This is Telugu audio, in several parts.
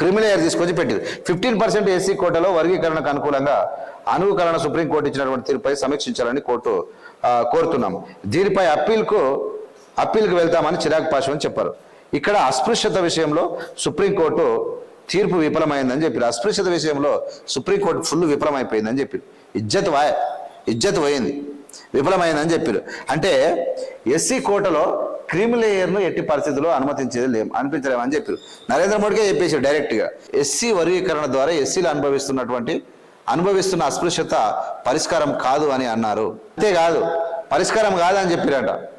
క్రిమిలేయర్ తీసుకొచ్చి పెట్టింది. ఫిఫ్టీన్ పర్సెంట్ ఎస్సీ కోటలో వర్గీకరణకు అనుకూలంగా అనుకరణ సుప్రీంకోర్టు ఇచ్చినటువంటి తీర్పుపై సమీక్షించాలని కోర్టు కోరుతున్నాము దీనిపై అప్పీల్కు అప్పీల్కి వెళ్తామని చిరాగ్ పాశ్వన్ చెప్పారు. ఇక్కడ అస్పృశ్యత విషయంలో సుప్రీంకోర్టు తీర్పు విఫలమైందని చెప్పారు అస్పృశ్యత విషయంలో సుప్రీంకోర్టు ఫుల్ విఫలమైపోయిందని చెప్పారు ఇజ్జత్ వాయ్ ఇజ్జత్ పోయింది. విఫలమైందని చెప్పారు. అంటే ఎస్సీ కోటలో క్రిమిలేయర్ను ఎట్టి పరిస్థితుల్లో అనుమతించేది లేము అనిపించలేమని చెప్పారు నరేంద్ర మోడీకే చెప్పేసి డైరెక్ట్గా ఎస్సీ వర్గీకరణ ద్వారా ఎస్సీలు అనుభవిస్తున్నటువంటి అనుభవిస్తున్న అస్పృశ్యత పరిష్కారం కాదు అని అన్నారు. అంతేకాదు పరిష్కారం కాదని చెప్పారట.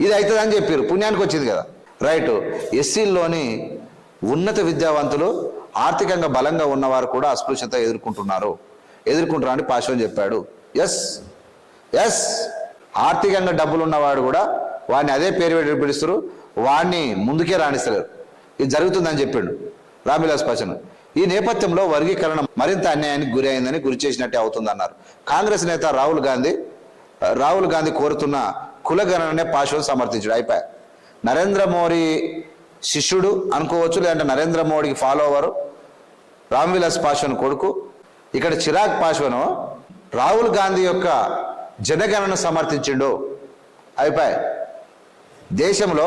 ఇది అవుతుందని చెప్పారు పుణ్యానికి వచ్చింది కదా. రైట్. ఎస్సీల్లోని ఉన్నత విద్యావంతులు ఆర్థికంగా బలంగా ఉన్నవారు కూడా అస్పృశ్యత ఎదుర్కొంటున్నారు. ఎదుర్కొంటున్నారని పాశ్వం చెప్పాడు. ఎస్. ఎస్. ఆర్థికంగా డబ్బులు ఉన్నవాడు కూడా వాడిని అదే పేరు పెట్టి పిలుస్తారు వాడిని ముందుకే రాణిస్తలేరు ఇది జరుగుతుందని చెప్పాడు రామిలాస్ పాచన్ ఈ నేపథ్యంలో వర్గీకరణ మరింత అన్యాయానికి గురి అయిందని గురి చేసినట్టే అవుతుందన్నారు. కాంగ్రెస్ నేత రాహుల్ గాంధీ రాహుల్ గాంధీ కోరుతున్న కులగణననే పాశ్వం సమర్థించాడు. అయిపోయా. నరేంద్ర మోడీ శిష్యుడు అనుకోవచ్చు లేదంటే నరేంద్ర మోడీకి ఫాలోవర్ రామ్విలాస్ పాశ్వన్ కొడుకు. ఇక్కడ చిరాగ్ పాశ్వను రాహుల్ గాంధీ యొక్క జనగణన సమర్థించిండు. అయిపోయి. దేశంలో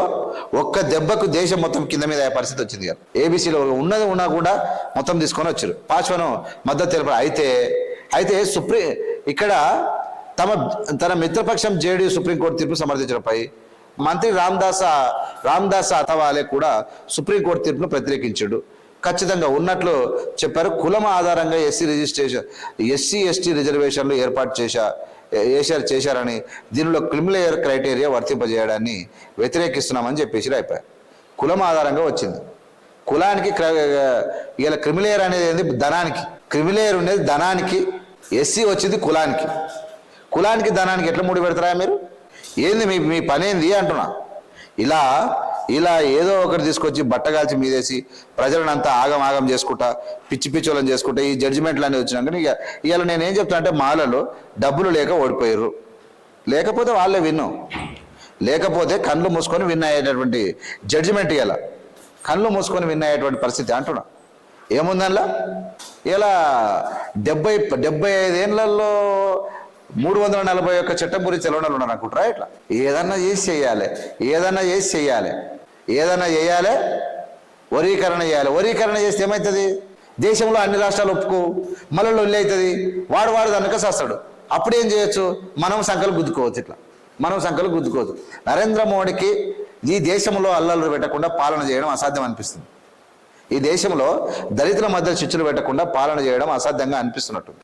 ఒక్క దెబ్బకు దేశం మొత్తం కింద మీద పరిస్థితి వచ్చింది కదా. ఏబీసీలో ఉన్నది ఉన్నా కూడా మొత్తం తీసుకొని వచ్చారు. పాశ్వను మద్దతు తెలిపారు అయితే అయితే సుప్రీం ఇక్కడ తమ తన మిత్రపక్షం జేడీ సుప్రీంకోర్టు తీర్పు సమర్థించడంపై మంత్రి రామ్దాస రామ్దాస అథవాలే కూడా సుప్రీంకోర్టు తీర్పును వ్యతిరేకించాడు ఖచ్చితంగా ఉన్నట్లు చెప్పారు. కులం ఆధారంగా ఎస్సీ రిజిస్ట్రేషన్ ఎస్సీ ఎస్టీ రిజర్వేషన్లు ఏర్పాటు చేశా. చేశారు చేశారని దీనిలో క్రిమిలేయర్ క్రైటీరియా వర్తింపజేయడాన్ని వ్యతిరేకిస్తున్నామని చెప్పేసి అయిపోయారు కులం ఆధారంగా వచ్చింది. కులానికి క్ర- ఇలా క్రిమిలేయర్ అనేది ఏంది? ధనానికి. క్రిమిలేయర్ ఉండేది ధనానికి. ఎస్సీ వచ్చింది కులానికి. కులానికి ధనానికి ఎట్లా ముడి పెడతారా మీరు? ఏంది మీ మీ పనేంది అంటున్నా. ఇలా ఇలా ఏదో ఒకటి తీసుకొచ్చి బట్టగాల్చి మీదేసి ప్రజలను అంతా ఆగం ఆగం చేసుకుంటా పిచ్చి పిచ్చోళ్ళని చేసుకుంటా ఈ జడ్జిమెంట్లు అనేవి వచ్చినాక ఇక ఇవాళ నేను ఏం చెప్తాను అంటే మాలలో డబ్బులు లేక ఓడిపోయారు లేకపోతే వాళ్ళే విన్ను. లేకపోతే కళ్ళు మూసుకొని విన్ అయ్యేటటువంటి జడ్జిమెంట్ ఇవాళ. కళ్ళు మూసుకొని విన్ అయ్యేటువంటి పరిస్థితి అంటున్నా. ఏముందల్లా ఇలా డెబ్బై డెబ్బై ఐదేళ్ళలో మూడు వందల నలభై ఒక్క చట్టం గురించి తెలవడాలు ఉన్నారు అనుకుంటారా ఇట్లా ఏదన్నా చేసి చేయాలి. ఏదన్నా చేసి చేయాలి. ఏదన్నా చేయాలి వరీకరణ చేయాలి. వరీకరణ చేస్తే ఏమవుతుంది దేశంలో అన్ని రాష్ట్రాలు ఒప్పుకో. మళ్ళీ లొల్లి అవుతుంది వాడు వాడు దానికి చేస్తాడు అప్పుడు ఏం చేయొచ్చు? మనం సంఖ్యలు గుద్దుకోవచ్చు ఇట్లా. మనం సంఖ్యలు గుద్దుకోవచ్చు. నరేంద్ర మోడీకి ఈ దేశంలో అల్లర్లు పెట్టకుండా పాలన చేయడం అసాధ్యం అనిపిస్తుంది. ఈ దేశంలో దళితుల మధ్య చిచ్చులు పెట్టకుండా పాలన చేయడం అసాధ్యంగా అనిపిస్తున్నట్టు.